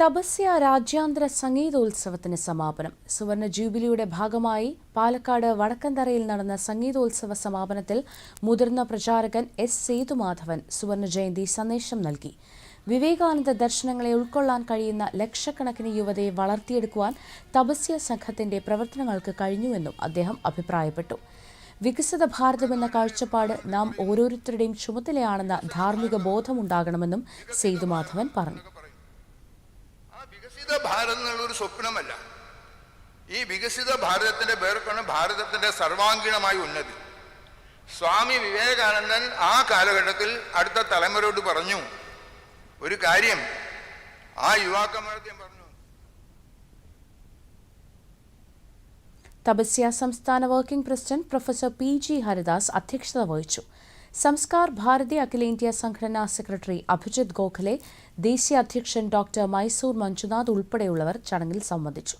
തപസ്യ രാജ്യാന്തര സംഗീതോത്സവത്തിന് സമാപനം. സുവർണ ജൂബിലിയുടെ ഭാഗമായി പാലക്കാട് വടക്കന്തറയിൽ നടന്ന സംഗീതോത്സവ സമാപനത്തിൽ മുതിർന്ന പ്രചാരകൻ എസ് സേതുമാധവൻ സുവർണ ജയന്തി സന്ദേശം നൽകി. വിവേകാനന്ദ ദർശനങ്ങളെ ഉൾക്കൊള്ളാൻ കഴിയുന്ന ലക്ഷക്കണക്കിന് യുവതയെ വളർത്തിയെടുക്കുവാൻ തപസ്യ സംഘത്തിന്റെ പ്രവർത്തനങ്ങൾക്ക് കഴിഞ്ഞുവെന്നും അദ്ദേഹം അഭിപ്രായപ്പെട്ടു. വികസിത ഭാരതമെന്ന കാഴ്ചപ്പാട് നാം ഓരോരുത്തരുടെയും ചുമതലയാണെന്ന ധാർമ്മിക ബോധമുണ്ടാകണമെന്നും സേതുമാധവൻ പറഞ്ഞു. വികസിത ഭാരതം എന്നുള്ളൊരു സ്വപ്നമല്ല. ഈ വികസിത ഭാരതത്തിന്റെ പേർക്കാണ് ഭാരതത്തിന്റെ സർവാംഗീണമായ ഉന്നതി. സ്വാമി വിവേകാനന്ദൻ ആ കാലഘട്ടത്തിൽ അടുത്ത തലമുറയോട് പറഞ്ഞു ഒരു കാര്യം ആ യുവാക്കന്മാർക്ക് പറഞ്ഞു. തപസ്യ സംസ്ഥാന working president professor P G Haridas അധ്യക്ഷത വഹിച്ചു. സംസ്കാർ ഭാരതി അഖിലേന്ത്യാ സംഘടനാ സെക്രട്ടറി അഭിജിത് ഗോഖലെ ദേശീയ അധ്യക്ഷൻ ഡോക്ടർ മൈസൂർ മഞ്ജുനാഥ് ഉൾപ്പെടെയുള്ളവർ ചടങ്ങിൽ സംബന്ധിച്ചു.